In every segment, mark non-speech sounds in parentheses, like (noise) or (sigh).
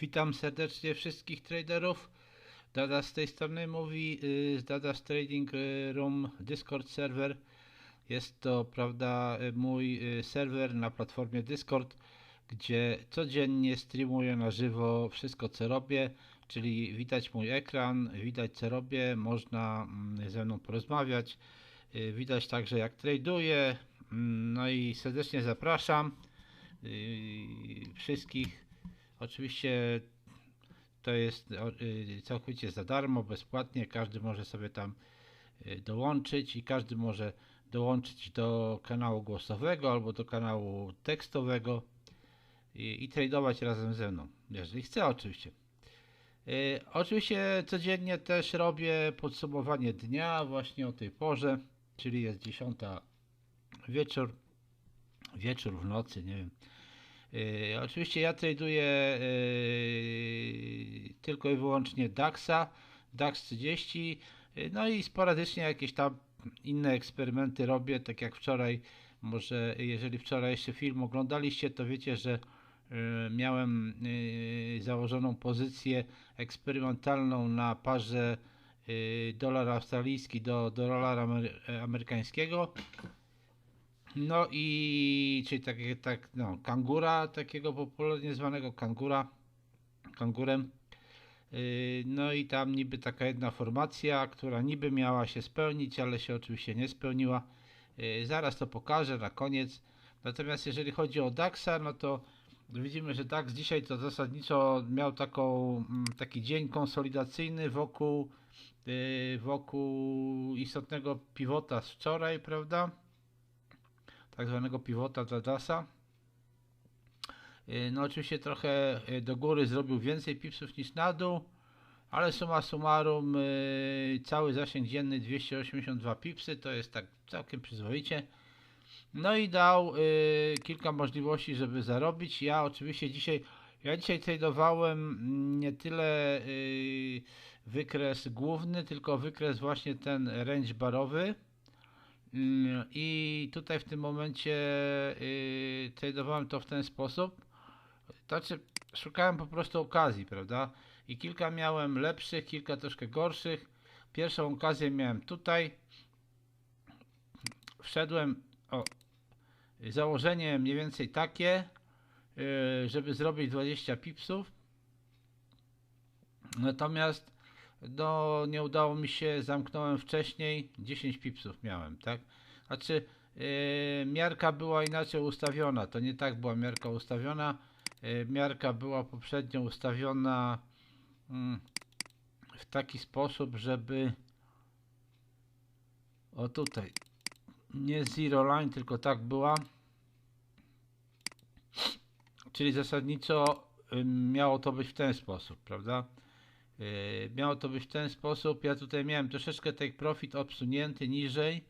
Witam serdecznie wszystkich traderów. Dada z tej strony mówi y, z Dada's Trading y, Room Discord serwer. Jest to, prawda, y, mój serwer na platformie Discord, gdzie codziennie streamuję na żywo wszystko co robię, czyli widać mój ekran, widać co robię, można mm, ze mną porozmawiać. Widać także jak traduję. Mm, No i serdecznie zapraszam wszystkich. Oczywiście to jest y, całkowicie za darmo, bezpłatnie. Każdy może sobie tam y, dołączyć i każdy może dołączyć do kanału głosowego albo do kanału tekstowego i, i tradować razem ze mną, jeżeli chce oczywiście. Y, Oczywiście codziennie też robię podsumowanie dnia właśnie o tej porze, czyli jest 10 wieczór, wieczór w nocy, nie wiem. Yy, oczywiście ja traduję yy, tylko i wyłącznie DAXa, DAX 30, yy, no i sporadycznie jakieś tam inne eksperymenty robię, tak jak wczoraj, może jeżeli wczoraj jeszcze film oglądaliście, to wiecie, że miałem założoną pozycję eksperymentalną na parze dolar australijski do, do dolara amery- amerykańskiego. No i czyli takie tak, no, kangura, takiego popularnie zwanego kangura, kangurem. Yy, No i tam niby taka jedna formacja, która niby miała się spełnić, ale się oczywiście nie spełniła. Yy, Zaraz to pokażę na koniec. Natomiast jeżeli chodzi o DAXa, no to widzimy, że DAX dzisiaj to zasadniczo miał taką, mm, taki dzień konsolidacyjny wokół, yy, wokół istotnego pivota z wczoraj, prawda? Tak zwanego pivota dla DASa. Yy, No oczywiście trochę yy, do góry zrobił więcej pipsów niż na dół, ale summa summarum yy, cały zasięg dzienny 282 pipsy, to jest tak całkiem przyzwoicie. No i dał kilka możliwości, żeby zarobić. Ja oczywiście dzisiaj, ja dzisiaj tradowałem mm, nie tyle wykres główny, tylko wykres właśnie ten range barowy. Mm, I tutaj w tym momencie yy, tradowałem to w ten sposób. Znaczy, szukałem po prostu okazji, prawda? I kilka miałem lepszych, kilka troszkę gorszych. Pierwszą okazję miałem tutaj. Wszedłem, o, założenie mniej więcej takie, yy, żeby zrobić 20 pipsów. Natomiast no, nie udało mi się, zamknąłem wcześniej, 10 pipsów miałem, tak? Znaczy, yy, miarka była inaczej ustawiona, to nie tak była miarka ustawiona. Yy, miarka była poprzednio ustawiona mm, w taki sposób, żeby o tutaj, nie zero line, tylko tak była. Czyli zasadniczo yy, miało to być w ten sposób, prawda? Yy, miało to być w ten sposób. Ja tutaj miałem troszeczkę take profit obsunięty niżej,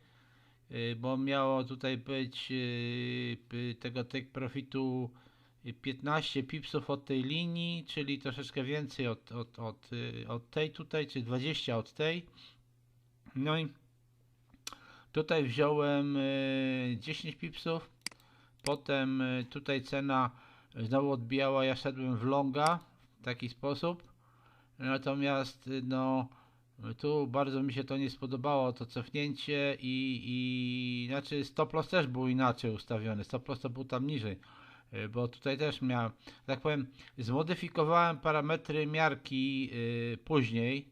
yy, bo miało tutaj być by tego take profitu yy, 15 pipsów od tej linii, czyli troszeczkę więcej od, od, od, od tej tutaj, czy 20 od tej. No i tutaj wziąłem yy, 10 pipsów. Potem tutaj cena znowu odbijała, ja szedłem w longa w taki sposób. Natomiast no tu bardzo mi się to nie spodobało, to cofnięcie i, i znaczy stop loss też był inaczej ustawiony, stop loss to był tam niżej, y, bo tutaj też miałem, tak powiem, zmodyfikowałem parametry miarki y, później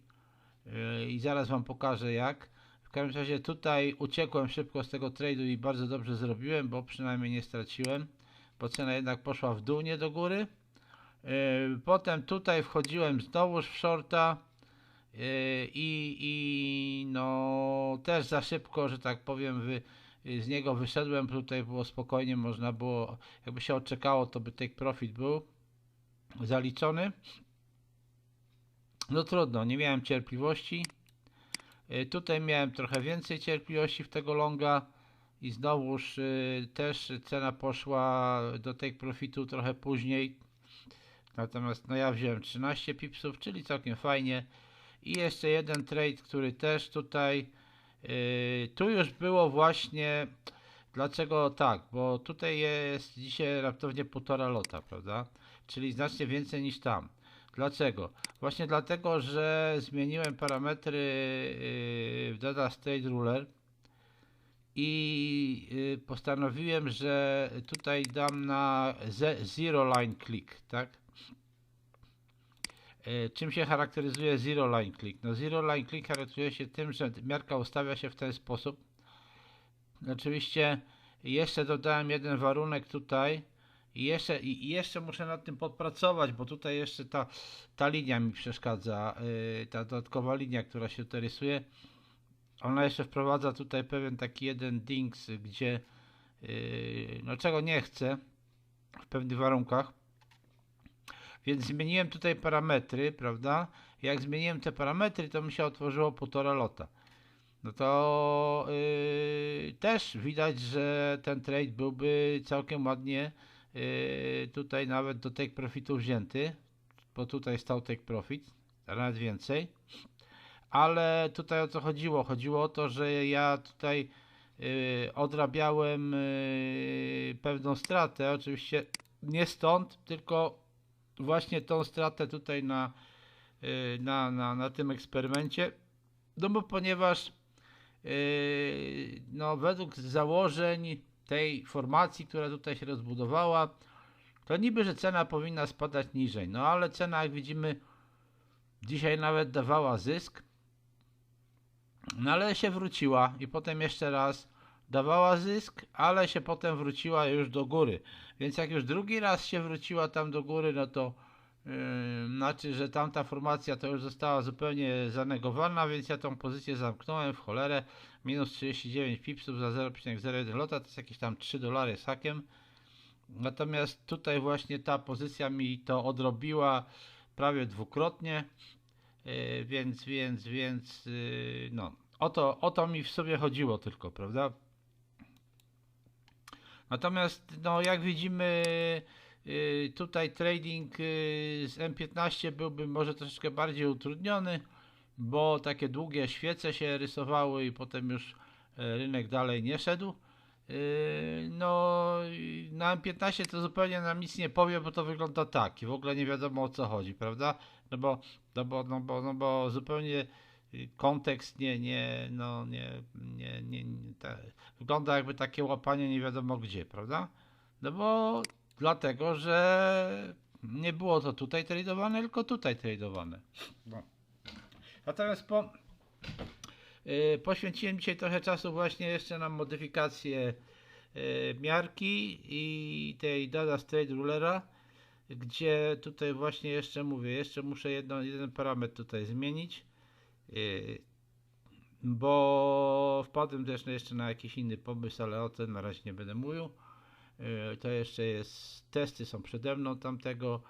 y, i zaraz Wam pokażę jak. W każdym razie tutaj uciekłem szybko z tego trade'u i bardzo dobrze zrobiłem, bo przynajmniej nie straciłem, bo cena jednak poszła w dół, nie do góry. Yy, Potem tutaj wchodziłem znowuż w shorta yy, i, i no też za szybko, że tak powiem, wy, z niego wyszedłem. Tutaj było spokojnie, można było, jakby się odczekało, to by take profit był zaliczony. No trudno, nie miałem cierpliwości. Yy, Tutaj miałem trochę więcej cierpliwości w tego longa i znowuż też cena poszła do take profitu trochę później. Natomiast no ja wziąłem 13 pipsów, czyli całkiem fajnie. I jeszcze jeden trade, który też tutaj yy, tu już było właśnie dlaczego tak, bo tutaj jest dzisiaj raptownie półtora lota, prawda? Czyli znacznie więcej niż tam. Dlaczego? Właśnie dlatego, że zmieniłem parametry yy, w Data State Ruler i yy, postanowiłem, że tutaj dam na ze- Zero Line Click, tak? Yy, Czym się charakteryzuje Zero Line Click? No Zero Line Click charakteryzuje się tym, że miarka ustawia się w ten sposób. Oczywiście jeszcze dodałem jeden warunek tutaj i jeszcze, i jeszcze muszę nad tym podpracować, bo tutaj jeszcze ta, ta linia mi przeszkadza, yy, ta dodatkowa linia, która się tutaj rysuje. Ona jeszcze wprowadza tutaj pewien taki jeden dings, gdzie yy, no czego nie chcę w pewnych warunkach. Więc zmieniłem tutaj parametry, prawda? Jak zmieniłem te parametry, to mi się otworzyło półtora lota. No to yy, też widać, że ten trade byłby całkiem ładnie yy, tutaj nawet do take profitu wzięty, bo tutaj stał take profit, a nawet więcej. Ale tutaj o co chodziło? Chodziło o to, że ja tutaj yy, odrabiałem yy, pewną stratę, oczywiście nie stąd, tylko właśnie tą stratę tutaj na, yy, na, na, na tym eksperymencie. No bo ponieważ yy, no według założeń tej formacji, która tutaj się rozbudowała, to niby, że cena powinna spadać niżej. No ale cena, jak widzimy, dzisiaj nawet dawała zysk. No ale się wróciła i potem jeszcze raz dawała zysk, ale się potem wróciła już do góry. Więc jak już drugi raz się wróciła tam do góry, no to yy, znaczy, że tamta formacja to już została zupełnie zanegowana, więc ja tą pozycję zamknąłem w cholerę. Minus 39 pipsów za 0,01 lota, to jest jakieś tam 3 dolary z hakiem. Natomiast tutaj właśnie ta pozycja mi to odrobiła prawie dwukrotnie. Yy, więc, więc, więc, yy, no, o to, o to mi w sobie chodziło tylko, prawda? Natomiast, no, jak widzimy, yy, tutaj trading yy, z M15 byłby może troszeczkę bardziej utrudniony, bo takie długie świece się rysowały i potem już e, rynek dalej nie szedł. Yy, No, na M15 to zupełnie nam nic nie powie, bo to wygląda tak i w ogóle nie wiadomo o co chodzi, prawda? No bo, no bo, no bo, no bo zupełnie y, kontekst nie, nie, no nie, nie, nie, nie ta, wygląda jakby takie łapanie nie wiadomo gdzie, prawda? No bo dlatego, że nie było to tutaj tradowane, tylko tutaj tradowane. No. Natomiast po, y, poświęciłem dzisiaj trochę czasu właśnie jeszcze na modyfikację y, miarki i tej Data Straight Rulera, gdzie tutaj właśnie jeszcze mówię, jeszcze muszę jedno, jeden parametr tutaj zmienić, bo wpadłem też jeszcze na jakiś inny pomysł, ale o tym na razie nie będę mówił. Y, To jeszcze jest, testy są przede mną tamtego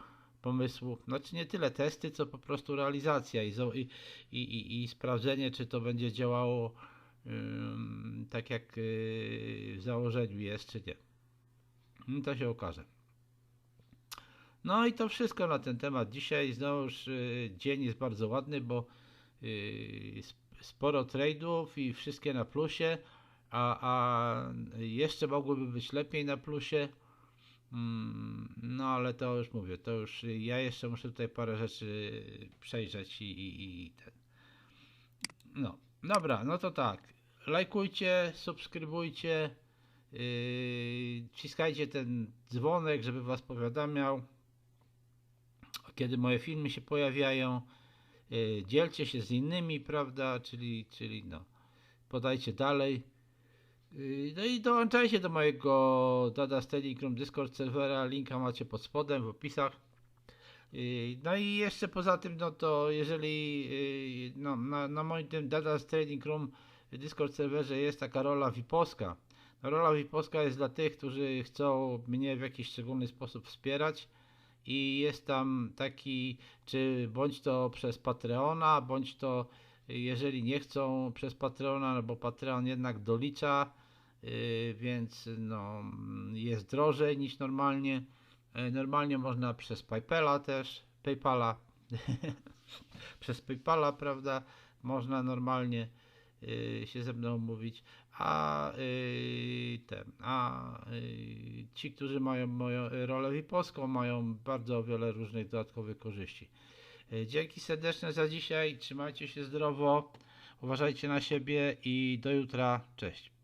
pomysłu. Znaczy nie tyle testy, co po prostu realizacja i, i, i, i, sprawdzenie, czy to będzie działało tak jak yy, w założeniu jest, czy nie. No to się okaże. No i to wszystko na ten temat. Dzisiaj znowuż yy, dzień jest bardzo ładny, bo yy, sporo trade'ów i wszystkie na plusie, a, a jeszcze mogłyby być lepiej na plusie. Mm, No ale to już mówię, to już ja jeszcze muszę tutaj parę rzeczy przejrzeć i, i, i ten. No, dobra, no to tak. Lajkujcie, subskrybujcie, yy, wciskajcie ten dzwonek, żeby was powiadamiał, kiedy moje filmy się pojawiają. Yy, dzielcie się z innymi, prawda? Czyli, czyli no, podajcie dalej. Yy, No i dołączajcie do mojego Dada Chrome Discord serwera, linka macie pod spodem w opisach. Yy, No i jeszcze poza tym, no to jeżeli no, na, na moim tym Data Trading Room Discord serwerze jest taka rola VIPowska. Rola VIPowska jest dla tych, którzy chcą mnie w jakiś szczególny sposób wspierać i jest tam taki, czy bądź to przez Patreona, bądź to jeżeli nie chcą przez Patreona, no bo Patreon jednak dolicza, yy, więc no, jest drożej niż normalnie. E, Normalnie można przez PayPala też, PayPala, (laughs) przez PayPala, prawda, można normalnie y, się ze mną mówić, a y, ten, a y, ci, którzy mają moją rolę VIP-owską, mają bardzo wiele różnych dodatkowych korzyści. Y, Dzięki serdeczne za dzisiaj, trzymajcie się zdrowo, uważajcie na siebie i do jutra, cześć.